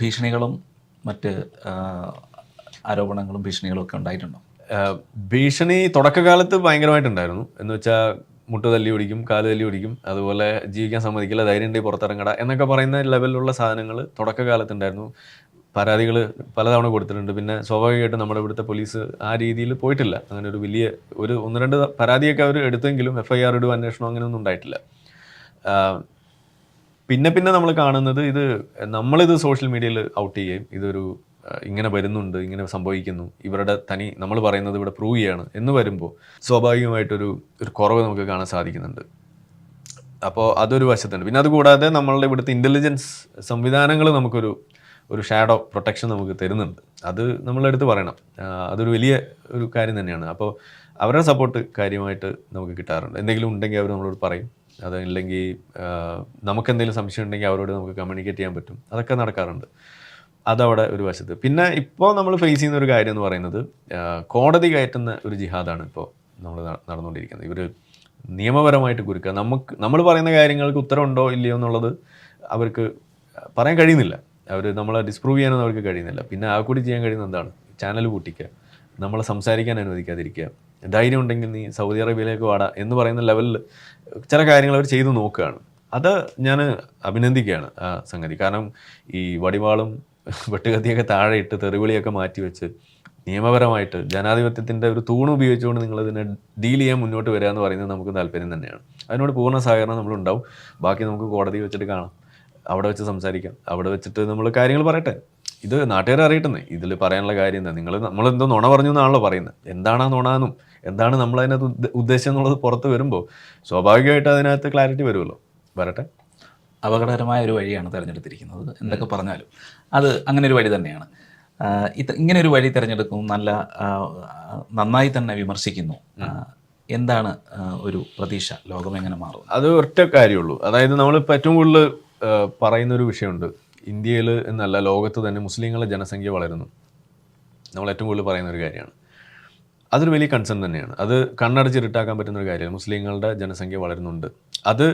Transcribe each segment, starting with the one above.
ഭീഷണികളും മറ്റ് ആരോപണങ്ങളും ഭീഷണികളും ഒക്കെ ഉണ്ടായിട്ടുണ്ടോ? ഭീഷണി തുടക്കകാലത്ത് ഭയങ്കരമായിട്ടുണ്ടായിരുന്നു. എന്ന് വെച്ചാൽ മുട്ട് തല്ലി ഓടിക്കും കാൽ തല്ലി ഓടിക്കും അതുപോലെ ജീവിക്കാൻ സമ്മതിക്കില്ല ധൈര്യം ഉണ്ടെങ്കിൽ പുറത്തിറങ്ങട എന്നൊക്കെ പറയുന്ന ലെവലിലുള്ള സാധനങ്ങൾ തുടക്കകാലത്തുണ്ടായിരുന്നു. പരാതികൾ പലതവണ കൊടുത്തിട്ടുണ്ട്. പിന്നെ സ്വാഭാവികമായിട്ടും നമ്മുടെ ഇവിടുത്തെ പോലീസ് ആ രീതിയിൽ പോയിട്ടില്ല. അങ്ങനെ ഒരു വലിയ ഒരു ഒന്ന് രണ്ട് പരാതിയൊക്കെ അവർ എടുത്തെങ്കിലും എഫ് ഐ ആർ അന്വേഷണം അങ്ങനെയൊന്നും ഉണ്ടായിട്ടില്ല. പിന്നെ പിന്നെ നമ്മൾ കാണുന്നത് ഇത് നമ്മളിത് സോഷ്യൽ മീഡിയയിൽ ഔട്ട് ചെയ്യുകയും ഇതൊരു ഇങ്ങനെ വരുന്നുണ്ട് ഇങ്ങനെ സംഭവിക്കുന്നു. ഇവരുടെ തനി നമ്മൾ പറയുന്നത് ഇവിടെ പ്രൂവ് ചെയ്യാണ്. എന്ന് വരുമ്പോൾ സ്വാഭാവികമായിട്ടൊരു ഒരു കുറവ് നമുക്ക് കാണാൻ സാധിക്കുന്നുണ്ട്. അപ്പോൾ അതൊരു വശത്തുണ്ട്. പിന്നെ അതുകൂടാതെ നമ്മളുടെ ഇവിടുത്തെ ഇന്റലിജൻസ് സംവിധാനങ്ങൾ നമുക്കൊരു ഒരു ഷാഡോ പ്രൊട്ടക്ഷൻ നമുക്ക് തരുന്നുണ്ട്. അത് നമ്മളെടുത്ത് പറയണം. അതൊരു വലിയ ഒരു കാര്യം തന്നെയാണ്. അപ്പോൾ അവരുടെ സപ്പോർട്ട് കാര്യമായിട്ട് നമുക്ക് കിട്ടാറുണ്ട്. എന്തെങ്കിലും ഉണ്ടെങ്കിൽ അവർ നമ്മളോട് പറയും. അതല്ലെങ്കിൽ നമുക്ക് എന്തെങ്കിലും സംശയം ഉണ്ടെങ്കിൽ അവരോട് നമുക്ക് കമ്മ്യൂണിക്കേറ്റ് ചെയ്യാൻ പറ്റും. അതൊക്കെ നടക്കാറുണ്ട്. അതവിടെ ഒരു വശത്ത്. പിന്നെ ഇപ്പോൾ നമ്മൾ ഫേസ് ചെയ്യുന്ന ഒരു കാര്യം എന്ന് പറയുന്നത് കോടതി കയറ്റുന്ന ഒരു ജിഹാദാണ് ഇപ്പോൾ നമ്മൾ നടന്നുകൊണ്ടിരിക്കുന്നത്. ഇവർ നിയമപരമായിട്ട് കുരുക്കുക. നമുക്ക് നമ്മൾ പറയുന്ന കാര്യങ്ങൾക്ക് ഉത്തരവുണ്ടോ ഇല്ലയോ എന്നുള്ളത് അവർക്ക് പറയാൻ കഴിയുന്നില്ല. അവർ നമ്മളെ ഡിസ്പ്രൂവ് ചെയ്യാനൊന്നും അവർക്ക് കഴിയുന്നില്ല. പിന്നെ ആ കൂടി ചെയ്യാൻ കഴിയുന്ന എന്താണ്? ചാനൽ കൂട്ടിക്കുക നമ്മളെ സംസാരിക്കാൻ അനുവദിക്കാതിരിക്കുക. ധൈര്യം ഉണ്ടെങ്കിൽ നീ സൗദി അറേബ്യയിലേക്ക് വാടാ എന്ന് പറയുന്ന ലെവലിൽ ചില കാര്യങ്ങൾ അവർ ചെയ്തു നോക്കുകയാണ്. അത് ഞാൻ അഭിനന്ദിക്കുകയാണ് ആ സംഗതി. കാരണം ഈ വടിവാളും വെട്ടുകത്തിയൊക്കെ താഴെ ഇട്ട് തെറിവിളിയൊക്കെ മാറ്റി വെച്ച് നിയമപരമായിട്ട് ജനാധിപത്യത്തിന്റെ ഒരു തൂണ് ഉപയോഗിച്ചുകൊണ്ട് നിങ്ങളിതിനെ ഡീൽ ചെയ്യാൻ മുന്നോട്ട് വരിക എന്ന് പറയുന്നത് നമുക്ക് താല്പര്യം തന്നെയാണ്. അതിനോട് പൂർണ സഹകരണം നമ്മളുണ്ടാവും ബാക്കി നമുക്ക് കോടതി വെച്ചിട്ട് കാണാം. അവിടെ വെച്ച് സംസാരിക്കാം. അവിടെ വെച്ചിട്ട് നമ്മൾ കാര്യങ്ങൾ പറയട്ടെ. ഇത് നാട്ടുകാരെ അറിയട്ടെന്നേ. ഇതിൽ പറയാനുള്ള കാര്യം എന്താ? നിങ്ങൾ നമ്മളെന്തോ നുണ പറഞ്ഞു എന്നാണല്ലോ പറയുന്നത്. എന്താണ് ആ നുണാന്നും എന്താണ് നമ്മൾ അതിനകത്ത് ഉദ്ദ- ഉദ്ദേശം എന്നുള്ളത് പുറത്ത് വരുമ്പോൾ സ്വാഭാവികമായിട്ട് അതിനകത്ത് ക്ലാരിറ്റി വരുമല്ലോ. വരട്ടെ. അപകടകരമായ ഒരു വഴിയാണ് തിരഞ്ഞെടുത്തിരിക്കുന്നത് എന്തൊക്കെ പറഞ്ഞാലും. അത് അങ്ങനെ ഒരു വഴി തന്നെയാണ്. ഇത് ഇങ്ങനെ ഒരു വഴി തിരഞ്ഞെടുക്കും നല്ല നന്നായി തന്നെ വിമർശിക്കുന്നു. എന്താണ് ഒരു പ്രതീക്ഷ? ലോകം എങ്ങനെ മാറും? അത് ഒറ്റ കാര്യമുള്ളൂ. അതായത് നമ്മളിപ്പോൾ ഏറ്റവും കൂടുതൽ പറയുന്നൊരു വിഷയമുണ്ട്. ഇന്ത്യയിൽ എന്നല്ല ലോകത്ത് തന്നെ മുസ്ലിങ്ങളുടെ ജനസംഖ്യ വളരുന്നു. നമ്മൾ ഏറ്റവും കൂടുതൽ പറയുന്ന ഒരു കാര്യമാണ്. അതൊരു വലിയ കൺസേൺ തന്നെയാണ്. അത് കണ്ണടച്ചിരുട്ടാക്കാൻ പറ്റുന്ന ഒരു കാര്യമാണ്. മുസ്ലിങ്ങളുടെ ജനസംഖ്യ വളരുന്നുണ്ട്. അത്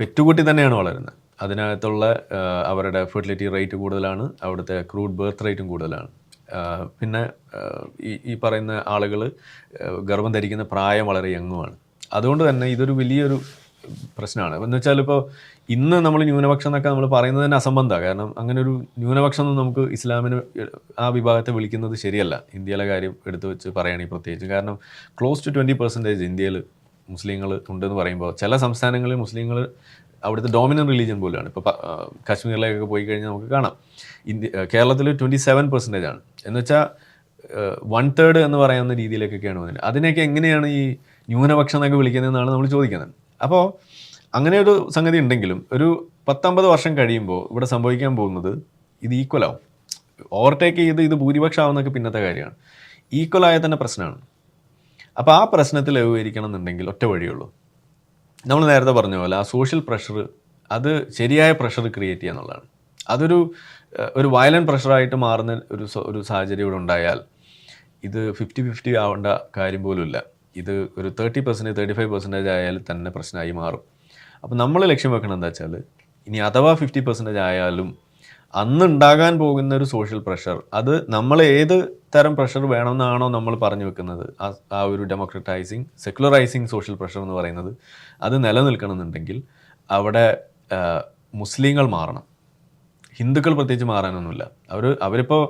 പെറ്റുകുട്ടി തന്നെയാണ് വളരുന്നത്. അതിനകത്തുള്ള അവരുടെ ഫെർട്ടിലിറ്റി റേറ്റ് കൂടുതലാണ്. അവിടുത്തെ ക്രൂഡ് ബർത്ത് റേറ്റും കൂടുതലാണ്. പിന്നെ ഈ ഈ പറയുന്ന ആളുകൾ ഗർഭം ധരിക്കുന്ന പ്രായം വളരെ യങ്ങുമാണ് അതുകൊണ്ട് തന്നെ ഇതൊരു വലിയൊരു പ്രശ്നമാണ്. എന്ന് വെച്ചാൽ ഇപ്പോൾ ഇന്ന് നമ്മൾ ന്യൂനപക്ഷം എന്നൊക്കെ നമ്മൾ പറയുന്നത് തന്നെ അസംബന്ധമാണ്. കാരണം അങ്ങനെ ഒരു ന്യൂനപക്ഷം എന്ന് നമുക്ക് ഇസ്ലാമിന് ആ വിഭാഗത്തെ വിളിക്കുന്നത് ശരിയല്ല. ഇന്ത്യയിലെ കാര്യം എടുത്തു വെച്ച് പറയുകയാണെങ്കിൽ പ്രത്യേകിച്ച്. കാരണം ക്ലോസ് ടു ട്വന്റി പെർസെന്റേജ് ഇന്ത്യയിൽ മുസ്ലിങ്ങൾ ഉണ്ടെന്ന് പറയുമ്പോൾ ചില സംസ്ഥാനങ്ങളിൽ മുസ്ലിങ്ങൾ അവിടുത്തെ ഡോമിനൻ റിലീജിയൻ പോലെയാണ് ഇപ്പോൾ കാശ്മീരിലേക്കൊക്കെ പോയി കഴിഞ്ഞാൽ നമുക്ക് കാണാം. ഇന്ത്യ കേരളത്തിൽ ട്വന്റി സെവൻ പെർസെന്റേജ് ആണ്. എന്നുവെച്ചാൽ വൺ തേർഡ് എന്ന് പറയുന്ന രീതിയിലേക്കൊക്കെയാണ് വന്നത് അതിനെയൊക്കെ എങ്ങനെയാണ് ഈ ന്യൂനപക്ഷം എന്നൊക്കെ വിളിക്കുന്നതെന്നാണ് നമ്മൾ ചോദിക്കുന്നത്. അപ്പോൾ അങ്ങനെ ഒരു സംഗതി ഉണ്ടെങ്കിലും ഒരു പത്തൊമ്പത് വർഷം കഴിയുമ്പോൾ ഇവിടെ സംഭവിക്കാൻ പോകുന്നത് ഇത് ഈക്വൽ ആവും. ഓവർടേക്ക് ചെയ്ത് ഇത് ഭൂരിപക്ഷം ആവുന്നൊക്കെ പിന്നത്തെ കാര്യമാണ്. ഈക്വൽ ആയ തന്നെ പ്രശ്നമാണ്. അപ്പോൾ ആ പ്രശ്നത്തിൽ ലഘൂകരിക്കണം എന്നുണ്ടെങ്കിൽ ഒറ്റ വഴിയുള്ളൂ. നമ്മൾ നേരത്തെ പറഞ്ഞ പോലെ ആ സോഷ്യൽ പ്രഷർ അത് ശരിയായ പ്രഷർ ക്രിയേറ്റ് ചെയ്യുക എന്നുള്ളതാണ്. അതൊരു ഒരു വയലന്റ് പ്രഷറായിട്ട് മാറുന്ന ഒരു ഒരു സാഹചര്യം ഇവിടെ ഉണ്ടായാൽ ഇത് ഫിഫ്റ്റി ഫിഫ്റ്റി ആവേണ്ട കാര്യം പോലുമില്ല ഇത് ഒരു thirty percentage thirty five percentage ആയാലും തന്നെ പ്രശ്നമായി മാറും. അപ്പോൾ നമ്മൾ ലക്ഷ്യം വെക്കണം എന്താ വെച്ചാൽ ഇനി അഥവാ ഫിഫ്റ്റി പെർസെന്റേജ് ആയാലും അന്ന് ഉണ്ടാകാൻ പോകുന്ന ഒരു സോഷ്യൽ പ്രഷർ അത് നമ്മൾ ഏത് തരം പ്രഷർ വേണമെന്നാണോ നമ്മൾ പറഞ്ഞു വെക്കുന്നത്. ആ ഒരു ഡെമോക്രറ്റൈസിങ് സെക്യുലറൈസിങ് സോഷ്യൽ പ്രഷർ എന്ന് പറയുന്നത് അത് നിലനിൽക്കണമെന്നുണ്ടെങ്കിൽ അവിടെ മുസ്ലിങ്ങൾ മാറണം. ഹിന്ദുക്കൾ പ്രത്യേകിച്ച് മാറാനൊന്നുമില്ല. അവർ അവരിപ്പോൾ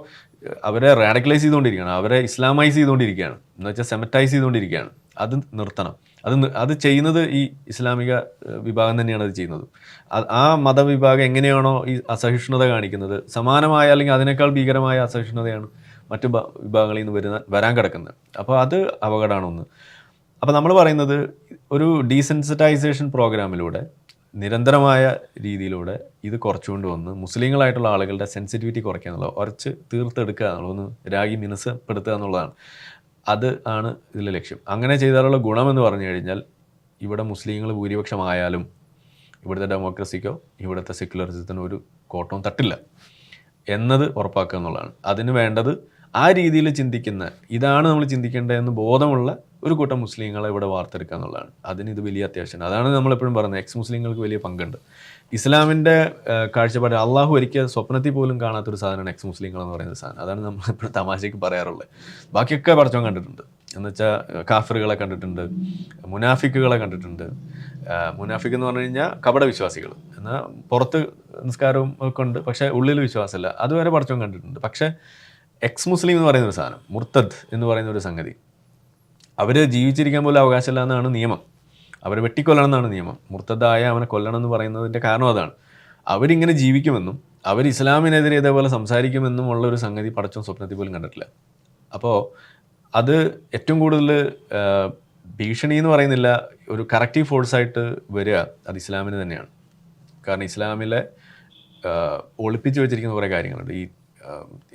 അവരെ റാഡിക്കലൈസ് ചെയ്തുകൊണ്ടിരിക്കുകയാണ്. അവരെ ഇസ്ലാമൈസ് ചെയ്തുകൊണ്ടിരിക്കുകയാണ്. എന്ന് വെച്ചാൽ സെമറ്റൈസ് ചെയ്തുകൊണ്ടിരിക്കുകയാണ്. അത് നിർത്തണം. അത് അത് ചെയ്യുന്നത് ഈ ഇസ്ലാമിക വിഭാഗം തന്നെയാണ് അത് ചെയ്യുന്നത്. ആ മതവിഭാഗം എങ്ങനെയാണോ ഈ അസഹിഷ്ണുത കാണിക്കുന്നത്? സമാനമായ അല്ലെങ്കിൽ അതിനേക്കാൾ ഭീകരമായ അസഹിഷ്ണുതയാണ് മറ്റു വിഭാഗങ്ങളിൽ നിന്ന് വരുന്ന വരാൻ കിടക്കുന്നത്. അപ്പോൾ അത് അപകടമാണ് ഒന്ന്. അപ്പോൾ നമ്മൾ പറയുന്നത് ഒരു ഡീസെൻസിറ്റൈസേഷൻ പ്രോഗ്രാമിലൂടെ നിരന്തരമായ രീതിയിലൂടെ ഇത് കുറച്ചുകൊണ്ട് വന്ന് മുസ്ലിങ്ങളായിട്ടുള്ള ആളുകളുടെ സെൻസിറ്റിവിറ്റി കുറയ്ക്കുക എന്നുള്ളത് കുറച്ച് തീർത്തെടുക്കുക എന്നുള്ളത് രാഗി മിനുസപ്പെടുത്തുക എന്നുള്ളതാണ്. അത് ആണ് ഇതിലെ ലക്ഷ്യം. അങ്ങനെ ചെയ്താലുള്ള ഗുണമെന്ന് പറഞ്ഞു കഴിഞ്ഞാൽ ഇവിടെ മുസ്ലിങ്ങൾ ഭൂരിപക്ഷമായാലും ഇവിടുത്തെ ഡെമോക്രസിക്കോ ഇവിടുത്തെ സെക്യുലറിസത്തിനോ ഒരു കോട്ടവും തട്ടില്ല എന്നത് ഉറപ്പാക്കുക എന്നുള്ളതാണ്. അതിന് വേണ്ടത് ആ രീതിയിൽ ചിന്തിക്കുന്ന ഇതാണ് നമ്മൾ ചിന്തിക്കേണ്ടതെന്ന് ബോധമുള്ള ഒരു കൂട്ടം മുസ്ലിങ്ങളെ ഇവിടെ വാർത്തെടുക്കുക എന്നുള്ളതാണ്. അതിന് ഇത് വലിയ അത്യാവശ്യമാണ്. അതാണ് നമ്മളെപ്പോഴും പറയുന്നത്. എക്സ് മുസ്ലിങ്ങൾക്ക് വലിയ പങ്കുണ്ട്. ഇസ്ലാമിന്റെ കാഴ്ചപ്പാട് അള്ളാഹു ഒരിക്കൽ സ്വപ്നത്തിൽ പോലും കാണാത്തൊരു സാധനമാണ് എക്സ് മുസ്ലിങ്ങൾ എന്ന് പറയുന്ന സാധനം. അതാണ് നമ്മൾ എപ്പോഴും തമാശയ്ക്ക് പറയാറുള്ളത്. ബാക്കിയൊക്കെ പടച്ചോൻ കണ്ടിട്ടുണ്ട്. എന്ന് വെച്ചാൽ കാഫറുകളെ കണ്ടിട്ടുണ്ട് മുനാഫിക്കുകളെ കണ്ടിട്ടുണ്ട്. മുനാഫിക്ക് മുനാഫിക് എന്ന് പറഞ്ഞു കഴിഞ്ഞാൽ കപട വിശ്വാസികൾ. എന്നാൽ പുറത്ത് നിസ്കാരവും ഒക്കെ ഉണ്ട്. പക്ഷേ ഉള്ളിൽ വിശ്വാസമില്ല. അതുവരെ പടച്ചോൻ കണ്ടിട്ടുണ്ട്. പക്ഷേ എക്സ് മുസ്ലിം എന്ന് പറയുന്ന ഒരു സാധനം മുർത്തദ് എന്ന് പറയുന്ന ഒരു സംഗതി. അവർ ജീവിച്ചിരിക്കാൻ പോലും അവകാശമില്ല എന്നാണ് നിയമം. അവരെ വെട്ടിക്കൊല്ലണം എന്നാണ് നിയമം. മുർത്തതായ അവനെ കൊല്ലണം എന്ന് പറയുന്നതിന്റെ കാരണം അതാണ്. അവരിങ്ങനെ ജീവിക്കുമെന്നും അവർ ഇസ്ലാമിനെതിരെ ഇതേപോലെ സംസാരിക്കുമെന്നും ഉള്ള ഒരു സംഗതി പടച്ചും സ്വപ്നത്തിൽ പോലും കണ്ടിട്ടില്ല. അപ്പോൾ അത് ഏറ്റവും കൂടുതൽ ഭീഷണി എന്ന് പറയുന്നില്ല ഒരു കറക്റ്റീവ് ഫോഴ്സായിട്ട് വരിക അത് ഇസ്ലാമിന് തന്നെയാണ്. കാരണം ഇസ്ലാമിലെ ഒളിപ്പിച്ച് വെച്ചിരിക്കുന്ന കുറേ കാര്യങ്ങളുണ്ട്. ഈ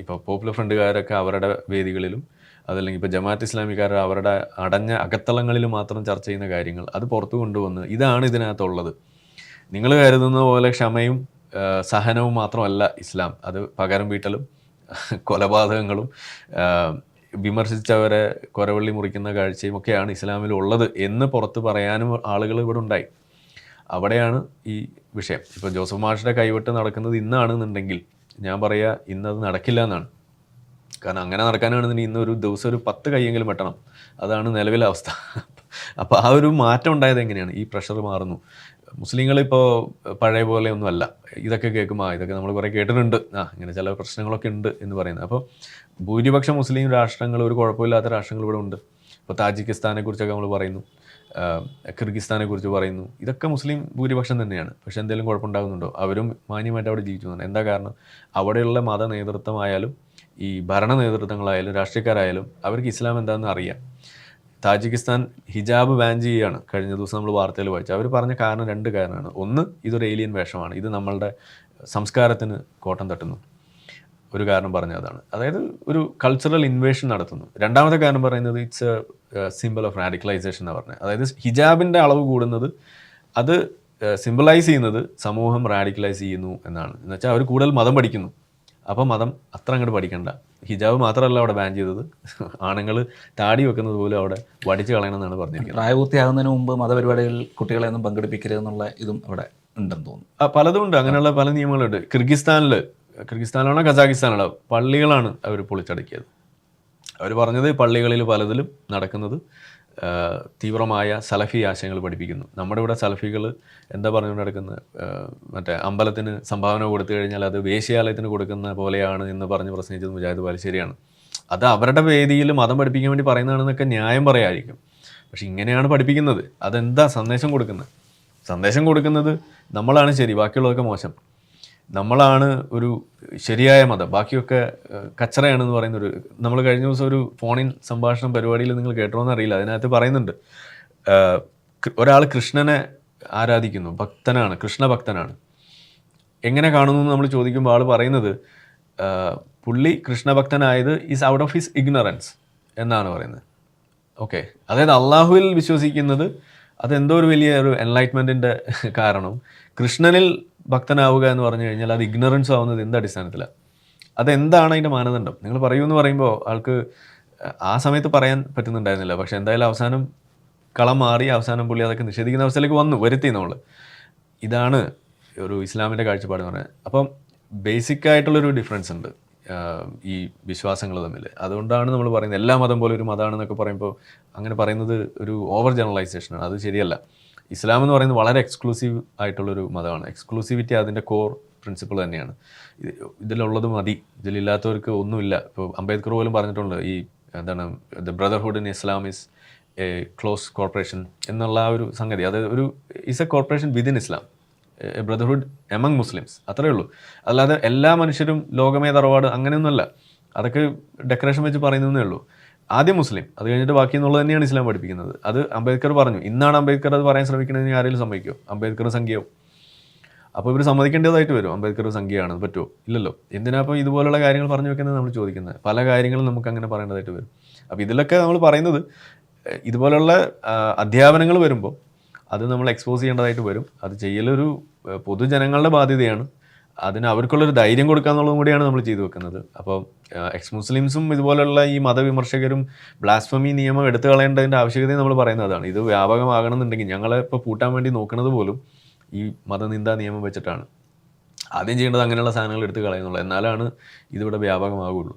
ഇപ്പോൾ പോപ്പുലർ ഫ്രണ്ടുകാരൊക്കെ അവരുടെ വേദികളിലും അതല്ലെങ്കിൽ ഇപ്പോൾ ജമാഅത്ത് ഇസ്ലാമിക്കാർ അവരുടെ അടഞ്ഞ അകത്തളങ്ങളിൽ മാത്രം ചർച്ച ചെയ്യുന്ന കാര്യങ്ങൾ അത് പുറത്തു കൊണ്ടുവന്ന് ഇതാണ് ഇതിനകത്തുള്ളത്. നിങ്ങൾ കരുതുന്ന പോലെ ക്ഷമയും സഹനവും മാത്രമല്ല ഇസ്ലാം. അത് പകരം വീട്ടലും കൊലപാതകങ്ങളും വിമർശിച്ചവരെ കൊരവള്ളി മുറിക്കുന്ന കാഴ്ചയും ഒക്കെയാണ് ഇസ്ലാമിൽ ഉള്ളത് എന്ന് പുറത്ത് പറയാനും ആളുകൾ ഇവിടെ ഉണ്ടായി. അവിടെയാണ് ഈ വിഷയം. ഇപ്പോൾ ജോസഫ് മാഷിന്റെ കൈവിട്ട് നടക്കുന്നത് ഇന്നാണെന്നുണ്ടെങ്കിൽ ഞാൻ പറയുക ഇന്നത് നടക്കില്ല എന്നാണ്. കാരണം അങ്ങനെ നടക്കാനാണെന്നുണ്ടെങ്കിൽ ഇന്ന് ഒരു ദിവസം ഒരു പത്ത് കൈയെങ്കിലും വെട്ടണം. അതാണ് നിലവിലെ അവസ്ഥ. അപ്പോൾ ആ ഒരു മാറ്റം ഉണ്ടായത് എങ്ങനെയാണ്? ഈ പ്രഷർ മാറുന്നു. മുസ്ലിങ്ങൾ മുസ്ലിങ്ങളിപ്പോൾ പഴയ പോലെ ഒന്നുമല്ല ഇതൊക്കെ കേൾക്കുമ്പോൾ ഇതൊക്കെ നമ്മൾ കുറേ കേട്ടിട്ടുണ്ട്. ആ ഇങ്ങനെ ചില പ്രശ്നങ്ങളൊക്കെ ഉണ്ട് എന്ന് പറയുന്നത്. അപ്പോൾ ഭൂരിപക്ഷം മുസ്ലിം രാഷ്ട്രങ്ങൾ ഒരു കുഴപ്പമില്ലാത്ത രാഷ്ട്രങ്ങൾ ഇവിടെ ഉണ്ട്. ഇപ്പോൾ താജിക്കിസ്ഥാനെ കുറിച്ചൊക്കെ നമ്മൾ പറയുന്നു. കിർഗിസ്ഥാനെ കുറിച്ച് പറയുന്നു. ഇതൊക്കെ മുസ്ലിം ഭൂരിപക്ഷം തന്നെയാണ്. പക്ഷേ എന്തെങ്കിലും കുഴപ്പമുണ്ടാകുന്നുണ്ടോ? അവരും മാന്യമായിട്ട് അവിടെ ജീവിച്ചു. എന്താ കാരണം? അവിടെയുള്ള മത നേതൃത്വമായാലും ഈ ഭരണ നേതൃത്വങ്ങളായാലും രാഷ്ട്രീയക്കാരായാലും അവർക്ക് ഇസ്ലാം എന്താണെന്ന് അറിയാം. താജിക്കിസ്ഥാൻ ഹിജാബ് ബാൻ ചെയ്യുകയാണ് കഴിഞ്ഞ ദിവസം നമ്മൾ വാർത്തയിൽ വായിച്ചു അവർ പറഞ്ഞ കാരണം രണ്ട് കാരണമാണ്. ഒന്ന് ഇതൊരു ഏലിയൻ വേഷമാണ്. ഇത് നമ്മളുടെ സംസ്കാരത്തിന് കോട്ടം തട്ടുന്നു. ഒരു കാരണം പറഞ്ഞ അതാണ്. അതായത് ഒരു കൾച്ചറൽ ഇൻവേഷൻ നടത്തുന്നു. രണ്ടാമത്തെ കാരണം പറയുന്നത് it's a symbol of radicalisation എന്ന് പറഞ്ഞത് അതായത് ഹിജാബിന്റെ അളവ് കൂടുന്നത് അത് സിമ്പിളൈസ് ചെയ്യുന്നത് സമൂഹം റാഡിക്കലൈസ് ചെയ്യുന്നു എന്നാണ്. എന്നുവെച്ചാൽ അവർ കൂടുതൽ മതം പഠിക്കുന്നു. അപ്പോൾ മതം അത്ര അങ്ങോട്ട് പഠിക്കണ്ട. ഹിജാബ് മാത്രമല്ല അവിടെ ബാൻ ചെയ്തത്. ആണുങ്ങൾ താടി വെക്കുന്നത് പോലും അവിടെ വടിച്ച് കളയണമെന്നാണ് പറഞ്ഞിരിക്കുന്നത്. പ്രായപൂർത്തിയാകുന്നതിന് മുമ്പ് മതപരിപാടികളിൽ കുട്ടികളെ ഒന്നും പങ്കെടുപ്പിക്കരുതെന്നുള്ള ഇതും അവിടെ ഉണ്ടെന്ന് തോന്നുന്നു. ആ, പലതും ഉണ്ട്. അങ്ങനെയുള്ള പല നിയമങ്ങളുണ്ട്. കിർഗിസ്ഥാനിൽ കിർഗിസ്ഥാനാണോ കസാഖിസ്ഥാനാണോ പള്ളികളാണ് അവർ പൊളിച്ചടക്കിയത്. അവർ പറഞ്ഞത് പള്ളികളിൽ പലതിലും നടക്കുന്നത് തീവ്രമായ സലഫി ആശയങ്ങൾ പഠിപ്പിക്കുന്നു. നമ്മുടെ ഇവിടെ സലഫികൾ എന്താ പറഞ്ഞുകൊണ്ട് നടക്കുന്നത് മറ്റേ അമ്പലത്തിന് സംഭാവന കൊടുത്തു കഴിഞ്ഞാൽ അത് വേശ്യാലയത്തിന് കൊടുക്കുന്ന പോലെയാണ് എന്ന് പറഞ്ഞ് പ്രസംഗിച്ചത് മുജാഹിദ് ബാലുശ്ശേരിയാണ് അത് അവരുടെ വേദിയിൽ മതം പഠിപ്പിക്കാൻ വേണ്ടി പറയുന്നതാണെന്നൊക്കെ ന്യായം പറയായിരിക്കും. പക്ഷെ ഇങ്ങനെയാണ് പഠിപ്പിക്കുന്നത്. അതെന്താ സന്ദേശം കൊടുക്കുന്നത്? സന്ദേശം കൊടുക്കുന്നത് നമ്മളാണ് ശരി ബാക്കിയുള്ളതൊക്കെ മോശം. നമ്മളാണ് ഒരു ശരിയായ മതം. ബാക്കിയൊക്കെ കച്ചറയാണെന്ന് പറയുന്ന ഒരു നമ്മൾ കഴിഞ്ഞ ദിവസം ഒരു ഫോണിൻ സംഭാഷണം പരിപാടിയിൽ നിങ്ങൾ കേട്ടോന്ന് അറിയില്ല. അതിനകത്ത് പറയുന്നുണ്ട് ഒരാൾ കൃഷ്ണനെ ആരാധിക്കുന്നു ഭക്തനാണ് കൃഷ്ണഭക്തനാണ് എങ്ങനെ കാണുന്നു എന്ന് നമ്മൾ ചോദിക്കുമ്പോൾ ആൾ പറയുന്നത് പുള്ളി കൃഷ്ണഭക്തനായത് is out of his ignorance എന്നാണ് പറയുന്നത്. ഓക്കെ. അതായത് അള്ളാഹുവിൽ വിശ്വസിക്കുന്നത് അതെന്തോ ഒരു വലിയ ഒരു എൻലൈറ്റ്മെന്റിന്റെ കാരണം. കൃഷ്ണനിൽ ഭക്തനാവുക എന്ന് പറഞ്ഞു കഴിഞ്ഞാൽ അത് ഇഗ്നറൻസ് ആവുന്നത് എന്ത് അടിസ്ഥാനത്തിലാണ് അതെന്താണ് അതിന്റെ മാനദണ്ഡം? നിങ്ങൾ പറയൂ എന്ന് പറയുമ്പോൾ ആൾക്ക് ആ സമയത്ത് പറയാൻ പറ്റുന്നുണ്ടായിരുന്നില്ല. പക്ഷെ എന്തായാലും അവസാനം കളം മാറി അവസാനം പുള്ളി അതൊക്കെ നിഷേധിക്കുന്ന അവസ്ഥയിലേക്ക് വന്നു വരുത്തി നമ്മൾ ഇതാണ് ഒരു ഇസ്ലാമിന്റെ കാഴ്ചപ്പാട് എന്ന് പറയുന്നത് അപ്പം ബേസിക് ആയിട്ടുള്ളൊരു ഡിഫറൻസ് ഉണ്ട് ഈ വിശ്വാസങ്ങൾ തമ്മിൽ. അതുകൊണ്ടാണ് നമ്മൾ പറയുന്നത് എല്ലാ മതം പോലെ ഒരു മതമാണെന്നൊക്കെ പറയുമ്പോൾ അങ്ങനെ പറയുന്നത് ഒരു ഓവർ ജനറലൈസേഷനാണ് അത് ശരിയല്ല. ഇസ്ലാം എന്ന് പറയുന്നത് വളരെ എക്സ്ക്ലൂസീവ് ആയിട്ടുള്ളൊരു മതമാണ്. എക്സ്ക്ലൂസിവിറ്റി അതിന്റെ കോർ പ്രിൻസിപ്പിൾ തന്നെയാണ്. ഇത് ഇതിലുള്ളത് മതി. ഇതിലില്ലാത്തവർക്ക് ഒന്നുമില്ല. ഇപ്പോൾ അംബേദ്കർ പോലും പറഞ്ഞിട്ടുണ്ട് ഈ എന്താണ് the brotherhood in Islam is a close corporation എന്നുള്ള ആ ഒരു സംഗതി. അത് ഒരു is a corporation within Islam a brotherhood among Muslims അത്രയേ ഉള്ളൂ. അല്ലാതെ എല്ലാ മനുഷ്യരും ലോകമേ തറവാട് അങ്ങനെയൊന്നുമല്ല. അതൊക്കെ ഡെക്കറേഷൻ വെച്ച് പറയുന്നതേ ഉള്ളൂ. ആദ്യം മുസ്ലിം. അത് കഴിഞ്ഞിട്ട് ബാക്കി എന്നുള്ളത് തന്നെയാണ് ഇസ്ലാം പഠിപ്പിക്കുന്നത്. അത് അംബേദ്കർ പറഞ്ഞു. ഇന്നാണ് അംബേദ്കർ അത് പറയാൻ ശ്രമിക്കണമെന്ന് ആരെങ്കിലും സമ്മതിക്കുമോ അംബേദ്കർ സംഖ്യയോ അപ്പോൾ ഇവർ സമ്മതിക്കേണ്ടതായിട്ട് വരും. അംബേദ്കർ സംഖ്യയാണ്. പറ്റുമോ? ഇല്ലല്ലോ. എന്തിനാ അപ്പോൾ ഇതുപോലുള്ള കാര്യങ്ങൾ പറഞ്ഞു വെക്കുന്നത് നമ്മൾ ചോദിക്കുന്നത്? പല കാര്യങ്ങളും നമുക്ക് അങ്ങനെ പറയേണ്ടതായിട്ട് വരും. അപ്പോൾ ഇതിലൊക്കെ നമ്മൾ പറയുന്നത് ഇതുപോലുള്ള അധ്യാപനങ്ങൾ വരുമ്പോൾ അത് നമ്മൾ എക്സ്പോസ് ചെയ്യേണ്ടതായിട്ട് വരും. അത് ചെയ്യലൊരു പൊതുജനങ്ങളുടെ ബാധ്യതയാണ്. അതിന് അവർക്കുള്ളൊരു ധൈര്യം കൊടുക്കുക എന്നുള്ളതും കൂടിയാണ് നമ്മൾ ചെയ്തു വെക്കുന്നത്. അപ്പോൾ എക്സ് മുസ്ലിംസും ഇതുപോലുള്ള ഈ മതവിമർശകരും ബ്ലാസ്ഫമി നിയമം എടുത്തു കളയേണ്ടതിന്റെ ആവശ്യകത നമ്മൾ പറയുന്നത് അതാണ്. ഇത് വ്യാപകമാകണമെന്നുണ്ടെങ്കിൽ ഞങ്ങളെ ഇപ്പോൾ പൂട്ടാൻ വേണ്ടി നോക്കുന്നത് പോലും ഈ മതനിന്ദാ നിയമം വെച്ചിട്ടാണ്. ആദ്യം ചെയ്യേണ്ടത് അങ്ങനെയുള്ള സാധനങ്ങൾ എടുത്തു കളയുന്നുള്ളൂ. എന്നാലാണ് ഇതിവിടെ വ്യാപകമാകുള്ളൂ.